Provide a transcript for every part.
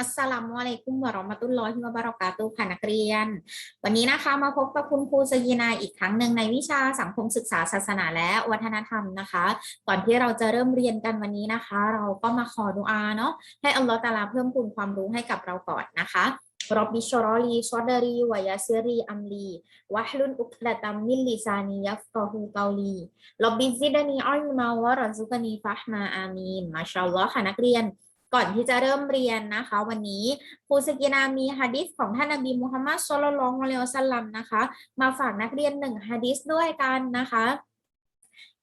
อัสสลามุอะลัยกุมวะเราะมะตุลลอฮิวะบะเราะกาตุค่ะนักเรียน วันนี้นะคะมาพบกับคุณครูสยีนาอีกครั้งหนึ่งในวิชาสังคมศึกษาศาสนาและวัฒนธรรมนะคะ ก่อนที่เราจะเริ่มเรียนกันวันนี้นะคะ เราก็มาขอดุอาเนาะให้อัลลอฮฺตาลาเพิ่มพูนความรู้ให้กับเราก่อนนะคะรบบิชรอลีชอดรีวายาซิรีอัมลีวะฮลุนอุกดะตัมมิลลิซานียัฟกอฮูเกาลีรบบิซิดานีอัลมาวะรอซุกานีฟะฮ์มาอามีนมาชาอัลลอฮ์ค่ะนักเรียน ก่อนที่จะเริ่มเรียนนะคะ วันนี้ครูสกินามีฮะดิษของท่านนบีมุฮัมมัดสุลลัลลอฮุอะลัยฮิวสัลลัมนะคะ มาฝากนักเรียนหนึ่งฮะดิษด้วยกันนะคะ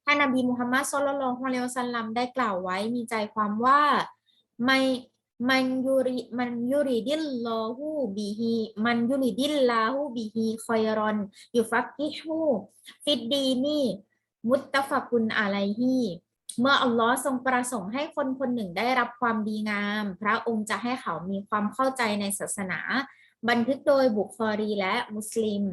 ท่านนบีมุฮัมมัดสุลลัลลอฮุอะลัยฮิวสัลลัมได้กล่าวไว้มีใจความว่าไม่มันยูริมันยูริดิลลอฮูบิฮิมันยูริดิลลาฮูบิฮิคอยรอนยูฟักกิฮูฟิดดีนี่มุตตะฟักุนอะลัยฮี เมื่ออัลลอฮ์ทรงประสงค์ให้คนคนหนึ่งได้รับความดีงาม พระองค์จะให้เขามีความเข้าใจในศาสนา บันทึกโดยบุคอรีและมุสลิม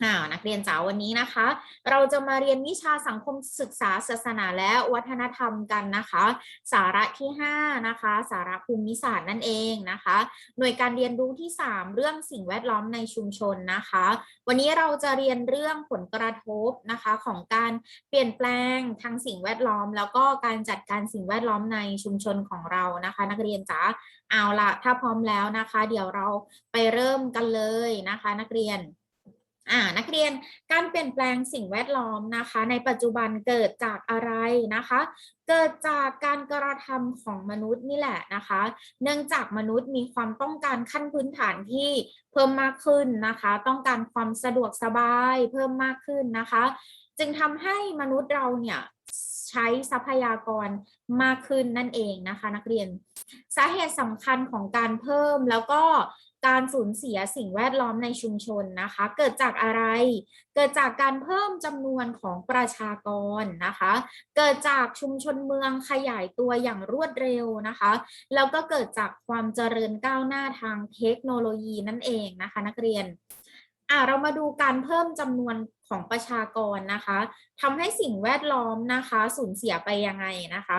อ่านักเรียนจ๋าวันนี้นะคะ เราจะมาเรียนวิชาสังคมศึกษาศาสนาและวัฒนธรรมกันนะคะ สาระที่ 5 นะคะ สาระภูมิศาสตร์นั่นเองนะคะ หน่วยการเรียนรู้ที่ 3 เรื่องสิ่งแวดล้อมในชุมชนนะคะ วันนี้เราจะเรียนเรื่องผลกระทบนะคะของการเปลี่ยนแปลงทางสิ่งแวดล้อม แล้วก็การจัดการสิ่งแวดล้อมในชุมชนของเรานะคะ นักเรียนจ๋าเอาละถ้าพร้อมแล้วนะคะ เดี๋ยวเราไปเริ่มกันเลยนะคะ นักเรียน อ่านักเรียนการเปลี่ยนแปลงสิ่งแวดล้อมนะคะ ในปัจจุบันเกิดจากอะไรนะคะ เกิดจากการกระทำของมนุษย์นี่แหละนะคะ เนื่องจากมนุษย์มีความต้องการขั้นพื้นฐานที่เพิ่มมากขึ้นนะคะ ต้องการความสะดวกสบายเพิ่มมากขึ้นนะคะ จึงทำให้มนุษย์เราเนี่ยใช้ทรัพยากรมากขึ้นนั่นเองนะคะ นักเรียนสาเหตุสำคัญของการเพิ่มแล้วก็ การสูญเสียสิ่งแวดล้อมในชุมชนนะคะ เกิดจากอะไร เกิดจากการเพิ่มจำนวนของประชากรนะคะ เกิดจากชุมชนเมืองขยายตัวอย่างรวดเร็วนะคะ แล้วก็เกิดจากความเจริญก้าวหน้าทางเทคโนโลยีนั่นเองนะคะ นักเรียนอะเรามาดูการเพิ่มจำนวนของประชากรนะคะทำให้สิ่งแวดล้อมนะคะ สูญเสียไปยังไงนะคะ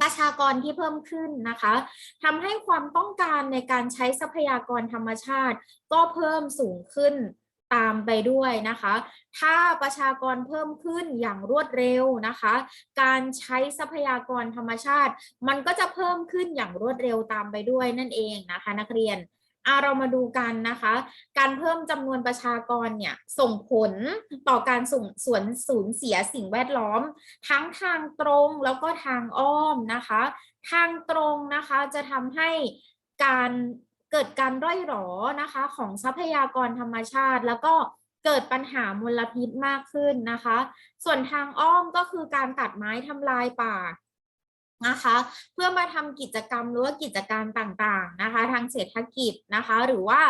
ประชากรที่เพิ่มขึ้นนะคะทำให้ความต้องการในการใช้ทรัพยากรธรรมชาติ ก็เพิ่มสูงขึ้นตามไปด้วยนะคะ ถ้าประชากรเพิ่มขึ้นอย่างรวดเร็วนะคะ การใช้ทรัพยากรธรรมชาติ มันก็จะเพิ่มขึ้นอย่างรวดเร็วตามไปด้วยนั่นเองนะคะ นักเรียน อะเรามาดูกันนะคะ การเพิ่มจำนวนประชากรเนี่ยส่งผลต่อการส่งส่วนสูญเสียสิ่งแวดล้อม ทั้งทางตรงแล้วก็ทางอ้อมนะคะ ทางตรงนะคะจะทำให้การเกิดการร่อยหรอนะคะของทรัพยากรธรรมชาติ แล้วก็เกิดปัญหามลพิษมากขึ้นนะคะ ส่วนทางอ้อมก็คือการตัดไม้ทำลายป่า นะคะ เพื่อมาทำกิจกรรมหรือว่ากิจการต่างๆนะคะ ทางเศรษฐกิจนะคะ หรือว่า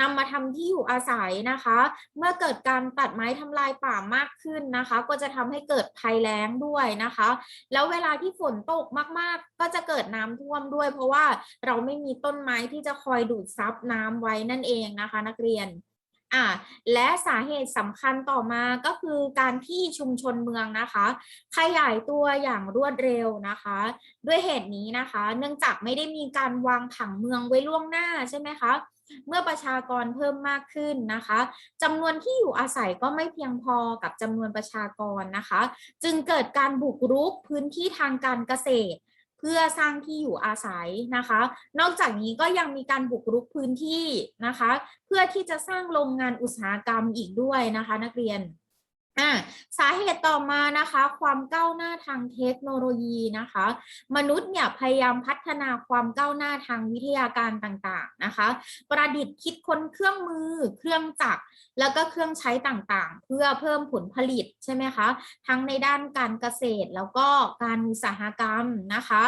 นำมาทำที่อยู่อาศัยนะคะ เมื่อเกิดการตัดไม้ทำลายป่ามากขึ้นนะคะ ก็จะทำให้เกิดภัยแล้งด้วยนะคะ แล้วเวลาที่ฝนตกมากๆ ก็จะเกิดน้ำท่วมด้วย เพราะว่าเราไม่มีต้นไม้ที่จะคอยดูดซับน้ำไว้นั่นเองนะคะ นักเรียน อ่าและสาเหตุสำคัญต่อมาก็คือการที่ชุมชนเมืองนะคะ ขยายตัวอย่างรวดเร็วนะคะ ด้วยเหตุนี้นะคะ เนื่องจากไม่ได้มีการวางผังเมืองไว้ล่วงหน้าใช่ไหมคะเมื่อประชากรเพิ่มมากขึ้นนะคะจำนวนที่อยู่อาศัยก็ไม่เพียงพอกับจำนวนประชากรนะคะ จึงเกิดการบุกรุกพื้นที่ทางการเกษตร พื่อสร้างที่อยู่อาศัยนะคะ นอกจากนี้ก็ยังมีการบุกรุกพื้นที่นะคะ เพื่อที่จะสร้างโรงงานอุตสาหกรรมอีกด้วยนะคะ นักเรียน อ่าสาเหตุต่อมานะคะ ความก้าวหน้าทางเทคโนโลยีนะคะ มนุษย์เนี่ยพยายามพัฒนาความก้าวหน้าทางวิทยาการต่างๆนะคะ ประดิษฐ์คิดค้นเครื่องมือ เครื่องจักรแล้วก็เครื่องใช้ต่างๆ เพื่อเพิ่มผลผลิตใช่ไหมคะทั้งในด้านการเกษตรแล้วก็การอุตสาหกรรมนะคะ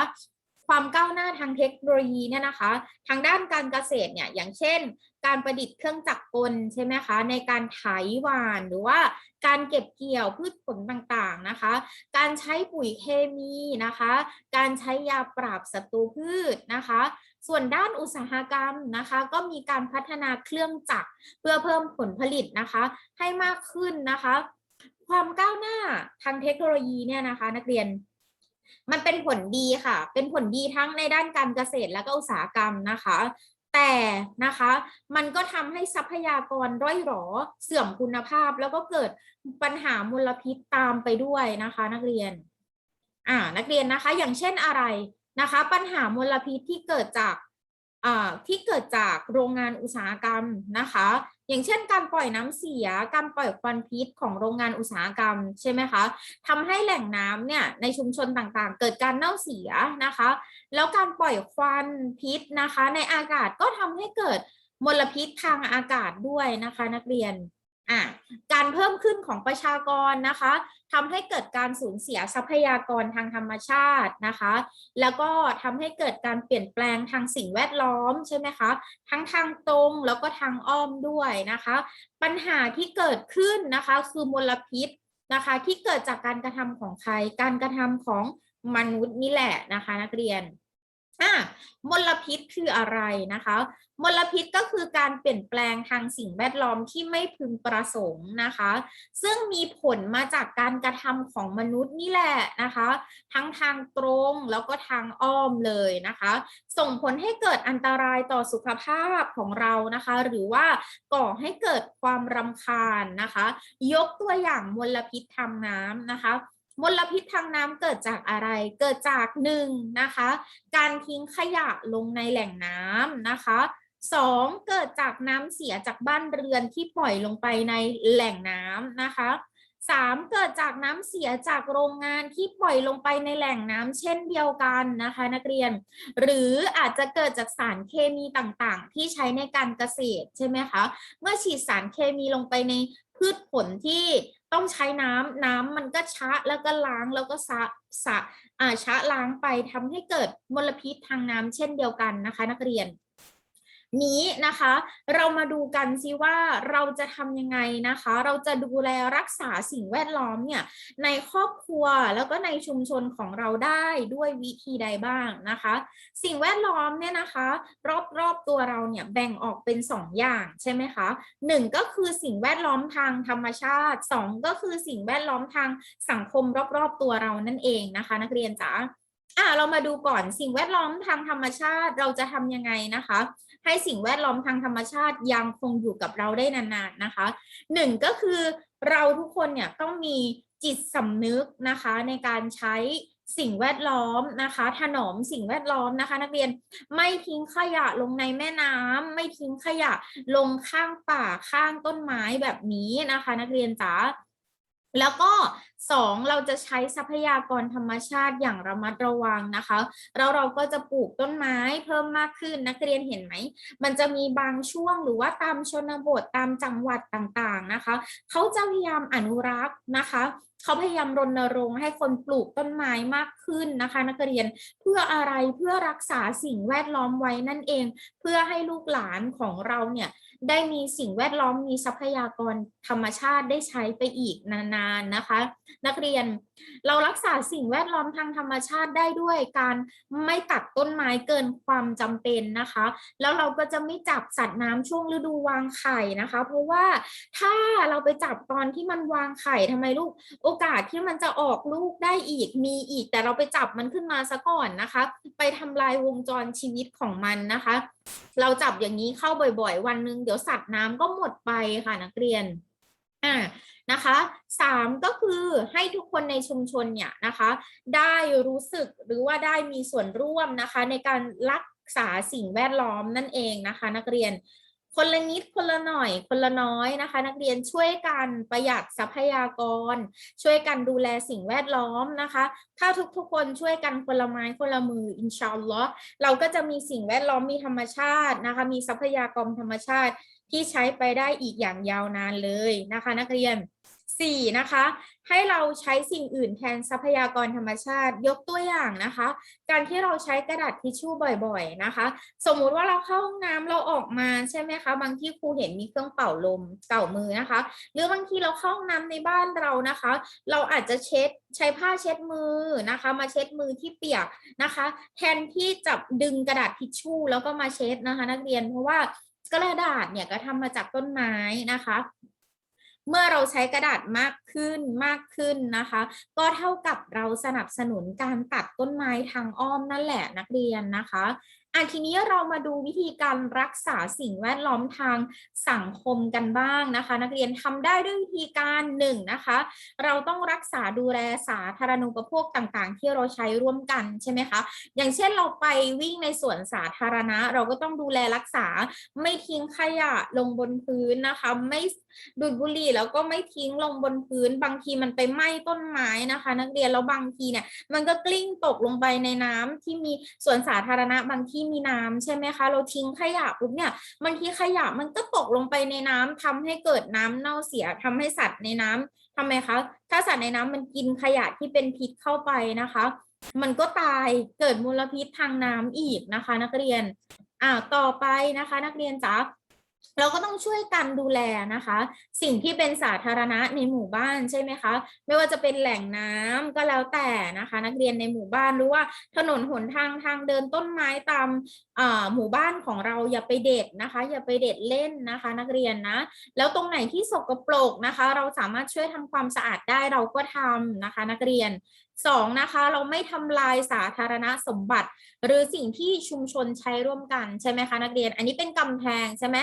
ความก้าวหน้าทางเทคโนโลยีเนี่ยนะคะ ทางด้านการเกษตรเนี่ยอย่างเช่น การประดิษฐ์เครื่องจักรกลใช่ไหมคะ ในการไถหว่านหรือว่าการเก็บเกี่ยวพืชผลต่างๆนะคะ การใช้ปุ๋ยเคมีนะคะ การใช้ยาปราบศัตรูพืชนะคะ ส่วนด้านอุตสาหกรรมนะคะ ก็มีการพัฒนาเครื่องจักรเพื่อเพิ่มผลผลิตนะคะ ให้มากขึ้นนะคะ ความก้าวหน้าทางเทคโนโลยีเนี่ยนะคะ นักเรียนมันเป็นผลดีค่ะ เป็นผลดีทั้งในด้านการเกษตรและก็อุตสาหกรรมนะคะ แต่นะคะมันก็ทำให้ทรัพยากรร่อยหรอเสื่อมคุณภาพ แล้วก็เกิดปัญหามลพิษตามไปด้วยนะคะ นักเรียนอ่านักเรียนนะคะ อย่างเช่นอะไรนะคะ ปัญหามลพิษที่เกิดจากอ่าที่เกิดจากโรงงานอุตสาหกรรมนะคะ อย่างเช่นการปล่อยน้ำเสีย การปล่อยควันพิษของโรงงานอุตสาหกรรมใช่ไหมคะทำให้แหล่งน้ำเนี่ยในชุมชนต่างๆ เกิดการเน่าเสียนะคะ แล้วการปล่อยควันพิษนะคะ ในอากาศก็ทำให้เกิดมลพิษทางอากาศด้วยนะคะ นักเรียน อะการเพิ่มขึ้นของประชากรนะคะทำให้เกิดการสูญเสียทรัพยากรทางธรรมชาตินะคะ แล้วก็ทำให้เกิดการเปลี่ยนแปลงทางสิ่งแวดล้อมใช่ไหมคะทั้งทางตรงแล้วก็ทางอ้อมด้วยนะคะ ปัญหาที่เกิดขึ้นนะคะคือมลพิษนะคะที่เกิดจากการกระทำของใครการกระทำของมนุษย์นี่แหละนะคะนักเรียน อะมลพิษคืออะไรนะคะ มลพิษก็คือการเปลี่ยนแปลงทางสิ่งแวดล้อมที่ไม่พึงประสงค์นะคะ ซึ่งมีผลมาจากการกระทำของมนุษย์นี่แหละนะคะ ทั้งทางตรงแล้วก็ทางอ้อมเลยนะคะ ส่งผลให้เกิดอันตรายต่อสุขภาพของเรานะคะ หรือว่าก่อให้เกิดความรำคาญนะคะ ยกตัวอย่างมลพิษทางน้ำนะคะ มลพิษทางน้ำเกิดจากอะไร เกิดจากหนึ่งนะคะ การทิ้งขยะลงในแหล่งน้ำนะคะสองเกิดจากน้ำเสียจากบ้านเรือนที่ปล่อยลงไปในแหล่งน้ำนะคะสามเกิดจากน้ำเสียจากโรงงานที่ปล่อยลงไปในแหล่งน้ำเช่นเดียวกันนะคะนักเรียน หรืออาจจะเกิดจากสารเคมีต่างๆ ที่ใช้ในการเกษตรใช่ไหมคะ เมื่อฉีดสารเคมีลงไปใน พืชผลที่ต้องใช้น้ำน้ำมันก็ชะแล้วก็ล้างแล้วก็สะสะอ่าชะล้างไปทำให้เกิดมลพิษทางน้ำเช่นเดียวกันนะคะ นักเรียน นี้นะคะ เรามาดูกันซิว่าเราจะทำยังไงนะคะ เราจะดูแลรักษาสิ่งแวดล้อมเนี่ยในครอบครัวแล้วก็ในชุมชนของเราได้ด้วยวิธีใดบ้างนะคะ สิ่งแวดล้อมเนี่ยนะคะ รอบๆตัวเราเนี่ยแบ่งออกเป็นสองอย่างใช่ไหมคะหนึ่งก็คือสิ่งแวดล้อมทางธรรมชาติสองก็คือสิ่งแวดล้อมทางสังคมรอบๆตัวเรานั่นเองนะคะ นักเรียนจ๋า อะเรามาดูก่อนสิ่งแวดล้อมทางธรรมชาติเราจะทำยังไงนะคะ ให้สิ่งแวดล้อมทางธรรมชาติยังคงอยู่กับเราได้นานๆนะคะหนึ่งก็คือเราทุกคนเนี่ยต้องมีจิตสำนึกนะคะในการใช้สิ่งแวดล้อมนะคะ ถนอมสิ่งแวดล้อมนะคะ นักเรียนไม่ทิ้งขยะลงในแม่น้ำไม่ทิ้งขยะลงข้างป่าข้างต้นไม้แบบนี้นะคะ นักเรียนจ๋า แล้วก็สองเราจะใช้ทรัพยากรธรรมชาติอย่างระมัดระวังนะคะแล้วเราก็จะปลูกต้นไม้เพิ่มมากขึ้นนักเรียนเห็นไหม มันจะมีบางช่วงหรือว่าตามชนบทตามจังหวัดต่างๆนะคะ เขาจะพยายามอนุรักษ์นะคะ เขาพยายามรณรงค์ให้คนปลูกต้นไม้มากขึ้นนะคะ นักเรียนเพื่ออะไรเพื่อรักษาสิ่งแวดล้อมไว้นั่นเอง เพื่อให้ลูกหลานของเราเนี่ยได้มีสิ่งแวดล้อมมีทรัพยากรธรรมชาติได้ใช้ไปอีกนานๆนะคะ นักเรียนเรารักษาสิ่งแวดล้อมทางธรรมชาติได้ด้วยการไม่ตัดต้นไม้เกินความจำเป็นนะคะ แล้วเราก็จะไม่จับสัตว์น้ำช่วงฤดูวางไข่นะคะ เพราะว่าถ้าเราไปจับตอนที่มันวางไข่ทำไมลูกโโอกาสที่มันจะออกลูกได้อีกมีอีก แต่เราไปจับมันขึ้นมาซะก่อนนะคะ ไปทำลายวงจรชีวิตของมันนะคะ เราจับอย่างนี้เข้าบ่อยๆ วันหนึ่งเดี๋ยวสัตว์น้ำก็หมดไปค่ะนักเรียนอ่านะคะสามก็คือให้ทุกคนในชุมชนเนี่ยนะคะ ได้รู้สึกหรือว่าได้มีส่วนร่วมนะคะ ในการรักษาสิ่งแวดล้อมนั่นเองนะคะ นักเรียน คนละนิดคนละหน่อยคนละน้อยนะคะ นักเรียนช่วยกันประหยัดทรัพยากร ช่วยกันดูแลสิ่งแวดล้อมนะคะถ้าทุกๆคนช่วยกันคนละไม้คนละมืออินชาอัลลอฮ์เราก็จะมีสิ่งแวดล้อมมีธรรมชาตินะคะ มีทรัพยากรธรรมชาติที่ใช้ไปได้อีกอย่างยาวนานเลยนะคะ นักเรียน สี่นะคะ ให้เราใช้สิ่งอื่นแทนทรัพยากรธรรมชาติ ยกตัวอย่างนะคะ การที่เราใช้กระดาษทิชชู่บ่อยๆนะคะ สมมุติว่าเราเข้าห้องน้ำเราออกมาใช่ไหมคะ บางที่ครูเห็นมีเครื่องเป่าลมเป่ามือนะคะ หรือบางทีเราเข้าห้องน้ำในบ้านเรานะคะ เราอาจจะเช็ดใช้ผ้าเช็ดมือนะคะ มาเช็ดมือที่เปียกนะคะ แทนที่จะดึงกระดาษทิชชู่แล้วก็มาเช็ดนะคะ นักเรียนเพราะว่ากระดาษเนี่ยก็ทำมาจากต้นไม้นะคะ เมื่อเราใช้กระดาษมากขึ้นมากขึ้นนะคะ ก็เท่ากับเราสนับสนุนการตัดต้นไม้ทางอ้อมนั่นแหละนักเรียนนะคะ อะทีนี้เรามาดูวิธีการรักษาสิ่งแวดล้อมทางสังคมกันบ้างนะคะ นักเรียนทำได้ด้วยวิธีการหนึ่งนะคะ เราต้องรักษาดูแลสาธารณูปโภคต่างๆ ที่เราใช้ร่วมกันใช่ไหมคะอย่างเช่นเราไปวิ่งในสวนสาธารณะ เราก็ต้องดูแลรักษาไม่ทิ้งขยะลงบนพื้นนะคะไม่ดูดบุหรี่แล้วก็ไม่ทิ้งลงบนพื้น บางทีมันไปไหม้ต้นไม้นะคะ นักเรียนแล้วบางทีเนี่ยมันก็กลิ้งตกลงไปในน้ำที่มีสวนสาธารณะบางที่มีน้ำใช่ไหมคะ เราทิ้งขยะปุ๊บเนี่ยบางทีขยะมันก็ตกลงไปในน้ำทำให้เกิดน้ำเน่าเสียทำให้สัตว์ในน้ำทำไมคะ ถ้าสัตว์ในน้ำมันกินขยะที่เป็นพิษเข้าไปนะคะ มันก็ตายเกิดมลพิษทางน้ำอีกนะคะ นักเรียนอ่าต่อไปนะคะ นักเรียนจ๊ะ เราก็ต้องช่วยกันดูแลนะคะ สิ่งที่เป็นสาธารณะในหมู่บ้านใช่ไหมคะ ไม่ว่าจะเป็นแหล่งน้ำก็แล้วแต่นะคะ นักเรียนในหมู่บ้านหรือว่าถนนหนทางทางเดินต้นไม้ตามหมู่บ้านของเราอย่าไปเด็ดนะคะ อย่าไปเด็ดเล่นนะคะ นักเรียนนะ แล้วตรงไหนที่สกปรกนะคะ เราสามารถช่วยทำความสะอาดได้เราก็ทำนะคะ นักเรียน สองนะคะเราไม่ทำลายสาธารณสมบัติ หรือสิ่งที่ชุมชนใช้ร่วมกันใช่ไหมคะนักเรียน อันนี้เป็นกำแพงใช่ไหม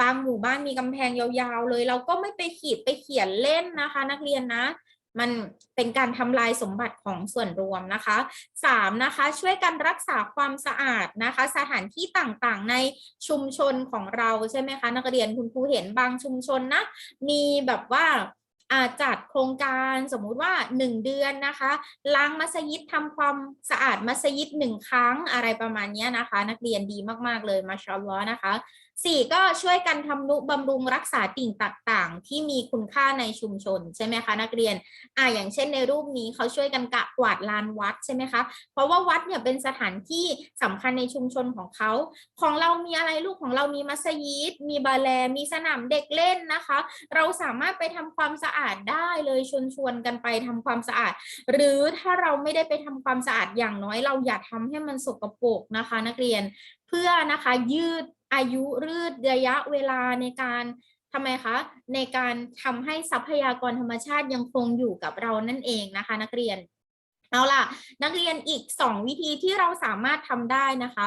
บางหมู่บ้านมีกำแพงยาวๆ เลย เราก็ไม่ไปขีดไปเขียนเล่นนะคะ นักเรียนนะมันเป็นการทำลายสมบัติของส่วนรวมนะคะสามนะคะ ช่วยกันรักษาความสะอาดนะคะ สถานที่ต่างๆ ในชุมชนของเราใช่ไหมคะ นักเรียนคุณครูเห็นบางชุมชนนะ มีแบบว่าอา จัดโครงการสมมุติว่า 1 เดือนนะคะ ล้างมัสยิดทำความสะอาดมัสยิดหนึ่งครั้งอะไรประมาณนี้นะคะ นักเรียนดีมากๆเลยมาชาอัลลอฮ์นะคะ สี่ก็ช่วยกันทำนุบำรุงรักษาสิ่งต่างๆ ที่มีคุณค่าในชุมชนใช่ไหมคะนักเรียนอ่าอย่างเช่นในรูปนี้เขาช่วยกันกะกวาดลานวัดใช่ไหมคะเพราะว่าวัดเนี่ยเป็นสถานที่สำคัญในชุมชนของเขา ของเรามีอะไรลูกของเรามีมัสยิด มีบาแลมีสนามเด็กเล่นนะคะ เราสามารถไปทำความสะอาดได้เลยชวนชวนกันไปทำความสะอาด หรือถ้าเราไม่ได้ไปทำความสะอาดอย่างน้อย เราอย่าทำให้มันสกปรกนะคะ นักเรียนเพื่อนะคะยืด อายุรืดระยะเวลาในการทำไมคะ ในการทำให้ทรัพยากรธรรมชาติยังคงอยู่กับเรานั่นเองนะคะ นักเรียนเอาล่ะ นักเรียนอีก 2 วิธีที่เราสามารถทำได้นะคะ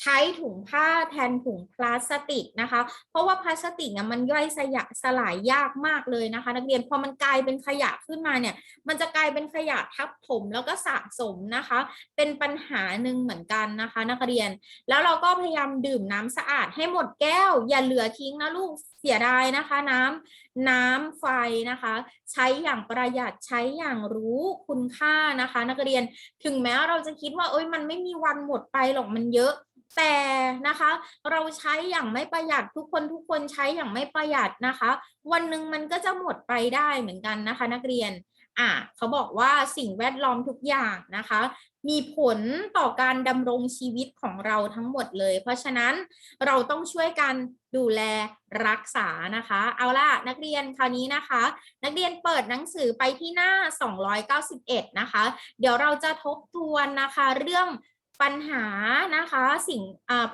ใช้ถุงผ้าแทนถุงพลาสติกนะคะ เพราะว่าพลาสติกเนี่ยมันย่อยสยะสลายยากมากเลยนะคะ นักเรียนพอมันกลายเป็นขยะขึ้นมาเนี่ย มันจะกลายเป็นขยะทับถมแล้วก็สะสมนะคะ เป็นปัญหาหนึ่งเหมือนกันนะคะ นักเรียน แล้วเราก็พยายามดื่มน้ำสะอาดให้หมดแก้ว อย่าเหลือทิ้งนะลูกเสียดายนะคะ น้ำ น้ำไฟนะคะ ใช้อย่างประหยัดใช้อย่างรู้คุณค่านะคะ นักเรียนถึงแม้เราจะคิดว่าเอ้ยมันไม่มีวันหมดไปหรอกมันเยอะ แต่นะคะ เราใช้อย่างไม่ประหยัดทุกคนทุกคนใช้อย่างไม่ประหยัดนะคะ วันหนึ่งมันก็จะหมดไปได้เหมือนกันนะคะ นักเรียนอะเขาบอกว่าสิ่งแวดล้อมทุกอย่างนะคะ มีผลต่อการดำรงชีวิตของเราทั้งหมดเลย เพราะฉะนั้นเราต้องช่วยกันดูแลรักษานะคะ เอาล่ะนักเรียนคราวนี้นะคะ นักเรียนเปิดหนังสือไปที่หน้า 291 นะคะ เดี๋ยวเราจะทบทวนนะคะเรื่อง ปัญหานะคะสิ่ง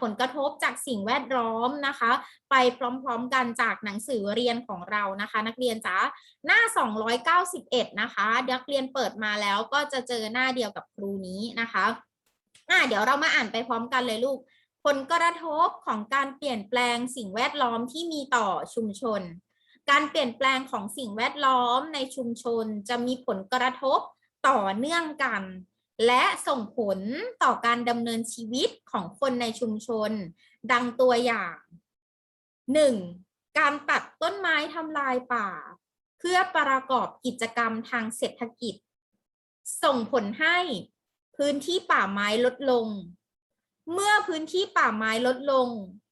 ผลกระทบจากสิ่งแวดล้อมนะคะ ไปพร้อมๆกันจากหนังสือเรียนของเรานะคะ นักเรียนจ๋าหน้า 291 นะคะนักเรียนเปิดมาแล้วก็จะเจอหน้าเดียวกับครูนี้นะคะอ่าเดี๋ยวเรามาอ่านไปพร้อมกันเลยลูก ผลกระทบของการเปลี่ยนแปลงสิ่งแวดล้อมที่มีต่อชุมชน การเปลี่ยนแปลงของสิ่งแวดล้อมในชุมชน จะมีผลกระทบต่อเนื่องกัน และส่งผลต่อการดำเนินชีวิตของคนในชุมชน ดังตัวอย่าง 1. การตัดต้นไม้ทำลายป่า เพื่อประกอบกิจกรรมทางเศรษฐกิจ ส่งผลให้พื้นที่ป่าไม้ลดลง เมื่อพื้นที่ป่าไม้ลดลง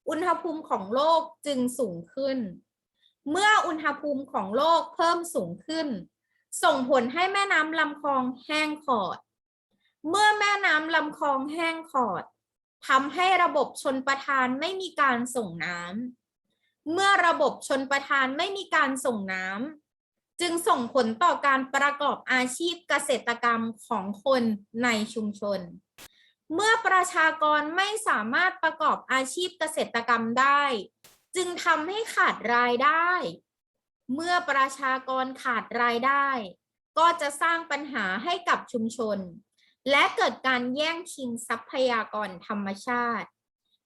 อุณหภูมิของโลกจึงสูงขึ้น เมื่ออุณหภูมิของโลกเพิ่มสูงขึ้น ส่งผลให้แม่น้ำลำคลองแห้งขอดำลำคลองแห้งขอดทำให้ระบบชนประทานไม่มีการส่งน้ำเมื่อระบบชนประทานไม่มีการส่งน้ำจึงส่งผลต่อการประกอบอาชีพเกษตรกรรมของคนในชุมชน เมื่อประชากรไม่สามารถประกอบอาชีพเกษตรกรรมได้ จึงทำให้ขาดรายได้ เมื่อประชากรขาดรายได้ ก็จะสร้างปัญหาให้กับชุมชน และเกิดการแย่งชิงทรัพยากรธรรมชาติ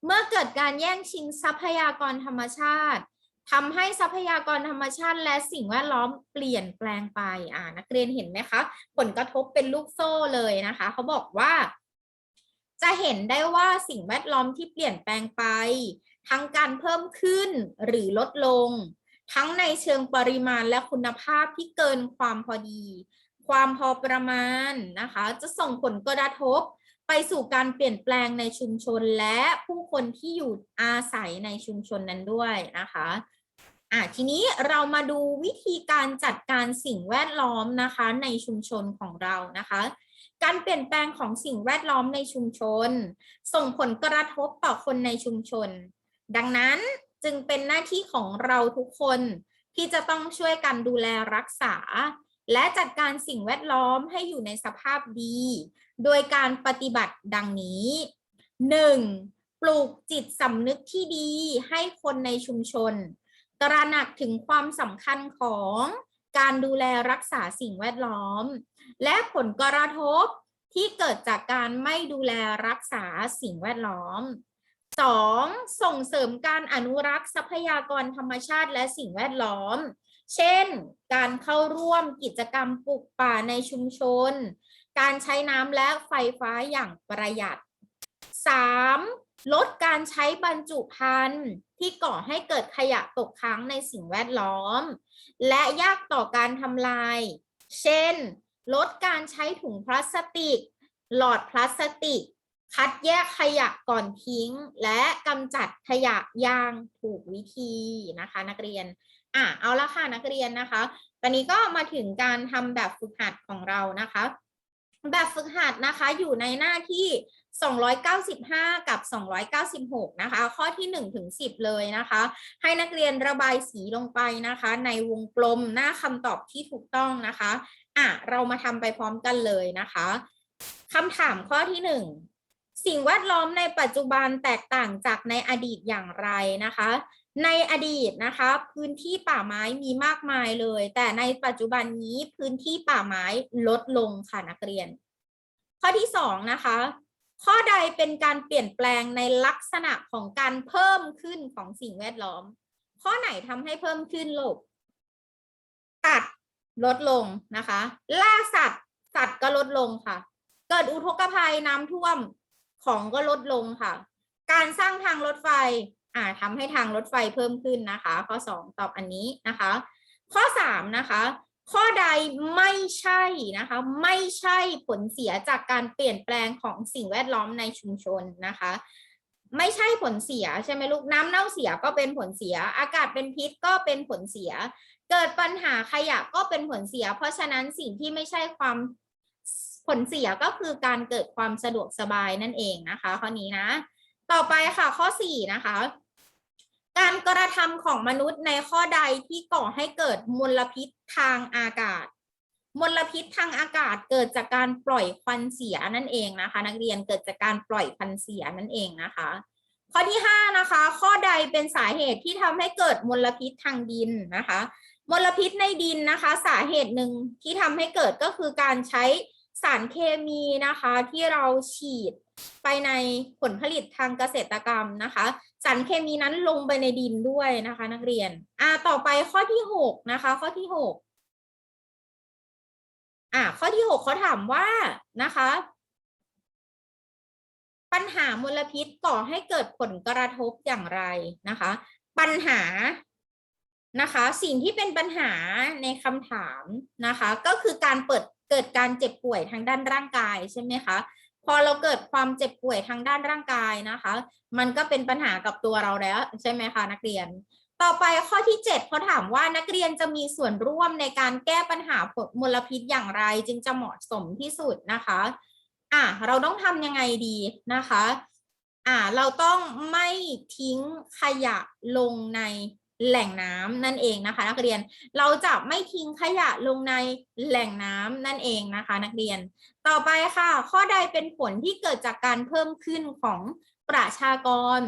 เมื่อเกิดการแย่งชิงทรัพยากรธรรมชาติทำให้ทรัพยากรธรรมชาติ และสิ่งแวดล้อมเปลี่ยนแปลงไปอ่านักเรียนเห็นไหมคะ ผลกระทบเป็นลูกโซ่เลยนะคะ เขาบอกว่า จะเห็นได้ว่าสิ่งแวดล้อมที่เปลี่ยนแปลงไป ทั้งการเพิ่มขึ้นหรือลดลง ทั้งในเชิงปริมาณและคุณภาพที่เกินความพอดี ความพอประมาณนะคะ จะส่งผลกระทบไปสู่การเปลี่ยนแปลงในชุมชนและผู้คนที่อยู่อาศัยในชุมชนนั้นด้วยนะคะอะทีนี้เรามาดูวิธีการจัดการสิ่งแวดล้อมนะคะในชุมชนของเรานะคะ การเปลี่ยนแปลงของสิ่งแวดล้อมในชุมชน ส่งผลกระทบต่อคนในชุมชน ดังนั้นจึงเป็นหน้าที่ของเราทุกคนที่จะต้องช่วยกันดูแลรักษา และจัดการสิ่งแวดล้อมให้อยู่ในสภาพดี โดยการปฏิบัติดังนี้ 1. ปลูกจิตสำนึกที่ดีให้คนในชุมชน ตระหนักถึงความสำคัญของการดูแลรักษาสิ่งแวดล้อม และผลกระทบที่เกิดจากการไม่ดูแลรักษาสิ่งแวดล้อม 2. ส่งเสริมการอนุรักษ์ทรัพยากรธรรมชาติและสิ่งแวดล้อม เช่น การเข้าร่วมกิจกรรมปลูกป่าในชุมชน การใช้น้ำและไฟฟ้าอย่างประหยัด 3. ลดการใช้บรรจุภัณฑ์ที่ก่อให้เกิดขยะตกค้างในสิ่งแวดล้อม และยากต่อการทำลาย เช่น ลดการใช้ถุงพลาสติก หลอดพลาสติก คัดแยกขยะก่อนทิ้ง และกำจัดขยะอย่างถูกวิธีนะคะ นักเรียน อะเอาละค่ะนักเรียนนะคะ ตอนนี้ก็มาถึงการทำแบบฝึกหัดของเรานะคะ แบบฝึกหัดนะคะอยู่ในหน้าที่ 295 กับ 296 นะคะ ข้อที่ 1 ถึง 10 เลยนะคะ ให้นักเรียนระบายสีลงไปนะคะ ในวงกลมหน้าคำตอบที่ถูกต้องนะคะอะเรามาทำไปพร้อมกันเลยนะคะคำถามข้อที่ 1 สิ่งแวดล้อมในปัจจุบันแตกต่างจากในอดีตอย่างไรนะคะ ในอดีตนะคะ พื้นที่ป่าไม้มีมากมายเลย แต่ในปัจจุบันนี้พื้นที่ป่าไม้ลดลงค่ะนักเรียน ข้อที่สองนะคะ ข้อใดเป็นการเปลี่ยนแปลงในลักษณะของการเพิ่มขึ้นของสิ่งแวดล้อม ข้อไหนทำให้เพิ่มขึ้นลูกตัดลดลงนะคะ ล่าสัตว์สัตว์ก็ลดลงค่ะ เกิดอุทกภัยน้ำท่วม ของก็ลดลงค่ะ การสร้างทางรถไฟอ่าทำให้ทางรถไฟเพิ่มขึ้นนะคะ ข้อ 2 ตอบอันนี้นะคะ ข้อ 3 นะคะ ข้อใดไม่ใช่นะคะ ไม่ใช่ผลเสียจากการเปลี่ยนแปลงของสิ่งแวดล้อมในชุมชนนะคะ ไม่ใช่ผลเสียใช่ไหมลูกน้ำเน่าเสียก็เป็นผลเสีย อากาศเป็นพิษก็เป็นผลเสีย เกิดปัญหาขยะก็เป็นผลเสีย เพราะฉะนั้นสิ่งที่ไม่ใช่ความ ผลเสียก็คือการเกิดความสะดวกสบายนั่นเองนะคะ ข้อนี้นะ ต่อไปค่ะข้อ 4 นะคะ การกระทำของมนุษย์ในข้อใดที่ก่อให้เกิดมลพิษทางอากาศ มลพิษทางอากาศเกิดจากการปล่อยควันเสียนั่นเองนะคะ นักเรียนเกิดจากการปล่อยควันเสียนั่นเองนะคะ ข้อที่ 5 นะคะ ข้อใดเป็นสาเหตุที่ทำให้เกิดมลพิษทางดินนะคะ มลพิษในดินนะคะ สาเหตุหนึ่งที่ทำให้เกิดก็คือการใช้ สารเคมีนะคะที่เราฉีดไปในผลผลิตทางเกษตรกรรมนะคะ สารเคมีนั้นลงไปในดินด้วยนะคะ นักเรียนอ่าต่อไปข้อที่หกนะคะ ข้อที่หกอ่าข้อที่หกเขาถามว่านะคะ ปัญหามลพิษก่อให้เกิดผลกระทบอย่างไรนะคะ ปัญหานะคะ สิ่งที่เป็นปัญหาในคำถามนะคะ ก็คือการเปิด เกิดการเจ็บป่วยทางด้านร่างกายใช่ไหมคะพอเราเกิดความเจ็บป่วยทางด้านร่างกายนะคะ มันก็เป็นปัญหากับตัวเราแล้วใช่ไหมคะนักเรียน ต่อไปข้อที่7เขาถามว่านักเรียนจะมีส่วนร่วมในการแก้ปัญหามลพิษอย่างไร จึงจะเหมาะสมที่สุดนะคะอะเราต้องทำยังไงดีนะคะอ่าเราต้องไม่ทิ้งขยะลงใน แหล่งน้ำนั่นเองนะคะ นักเรียนเราจะไม่ทิ้งขยะลงในแหล่งน้ำนั่นเองนะคะ นักเรียน ต่อไปค่ะ ข้อใดเป็นผลที่เกิดจากการเพิ่มขึ้นของประชากร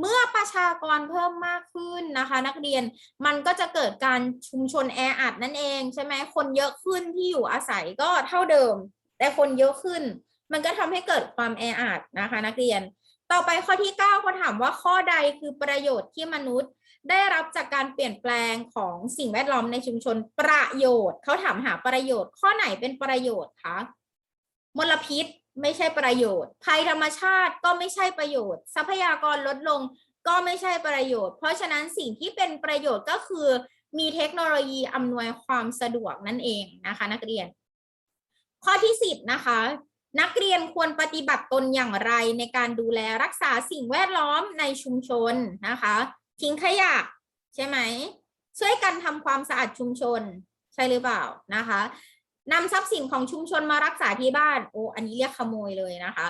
เมื่อประชากรเพิ่มมากขึ้นนะคะ นักเรียนมันก็จะเกิดการชุมชนแออัดนั่นเองใช่ไหมคนเยอะขึ้นที่อยู่อาศัยก็เท่าเดิม แต่คนเยอะขึ้น มันก็ทำให้เกิดความแออัดนะคะ นักเรียน ต่อไปข้อที่ 9เขาถามว่าข้อใดคือประโยชน์ที่มนุษย์ ได้รับจากการเปลี่ยนแปลงของสิ่งแวดล้อมในชุมชนประโยชน์เขาถามหาประโยชน์ ข้อไหนเป็นประโยชน์คะมลพิษไม่ใช่ประโยชน์ ภัยธรรมชาติก็ไม่ใช่ประโยชน์ ทรัพยากรลดลงก็ไม่ใช่ประโยชน์ เพราะฉะนั้นสิ่งที่เป็นประโยชน์ก็คือ มีเทคโนโลยีอำนวยความสะดวกนั่นเองนะคะ นักเรียน ข้อที่สิบนะคะ นักเรียนควรปฏิบัติตนอย่างไรในการดูแลรักษาสิ่งแวดล้อมในชุมชนนะคะ ทิ้งขยะใช่ไหมช่วยกันทำความสะอาดชุมชนใช่หรือเปล่านะคะ นำทรัพย์สินของชุมชนมารักษาที่บ้าน โอ้อันนี้เรียกขโมยเลยนะคะ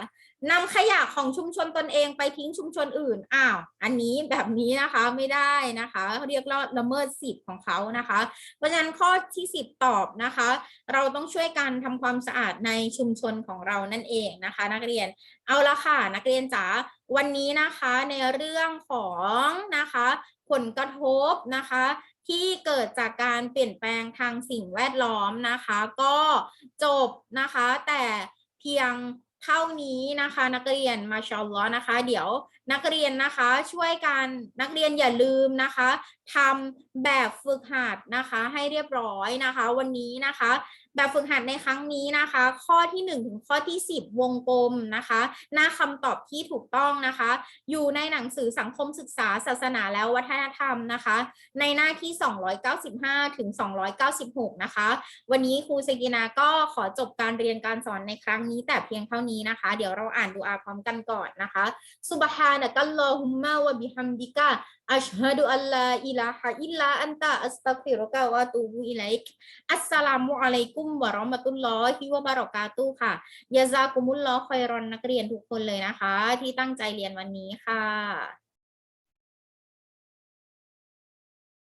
นำขยะของชุมชนตนเองไปทิ้งชุมชนอื่นอ้าวอันนี้แบบนี้นะคะไม่ได้นะคะเขาเรียกละเมิดสิทธิ์ของเขานะคะ เพราะฉะนั้นข้อที่สิบตอบนะคะ เราต้องช่วยกันทำความสะอาดในชุมชนของเรานั่นเองนะคะ นักเรียนเอาละค่ะ นักเรียนจ๋าวันนี้นะคะในเรื่องของนะคะ ผลกระทบนะคะ ที่เกิดจากการเปลี่ยนแปลงทางสิ่งแวดล้อมนะคะ ก็จบนะคะ แต่เพียงเท่านี้นะคะ นักเรียนมาชาอัลลอฮ์นะคะ เดี๋ยวนักเรียนนะคะช่วยกันนักเรียนอย่าลืมนะคะทำแบบฝึกหัดนะคะ ให้เรียบร้อยนะคะ วันนี้นะคะ แบบฝึกหัดในครั้งนี้นะคะ ข้อที่1ถึงข้อที่ 10 วงกลมนะคะ หน้าคำตอบที่ถูกต้องนะคะ อยู่ในหนังสือสังคมศึกษา ศาสนาและวัฒนธรรมนะคะ ในหน้าที่ 295 ถึง 296 นะคะ วันนี้ครูเซกินาก็ขอจบการเรียนการสอนในครั้งนี้แต่เพียงเท่านี้นะคะ เดี๋ยวเราอ่านดูอาพร้อมกันก่อนนะคะ ซุบฮานะกัลลอฮุมมะวะบิฮัมดิกะ อัชฮะดุอัลลาอิลาฮะอิลลาอันตะอัสตัฟิรุกะวะตูบุอิลัยกอัสสลามุอะลัยกุมวะเราะมะตุลลอฮิวะบารอกาตุค่ะยะซากุมุลลอฮ์คอยรอนนักเรียนทุกคนเลยนะคะ ที่ตั้งใจเรียนวันนี้ค่ะ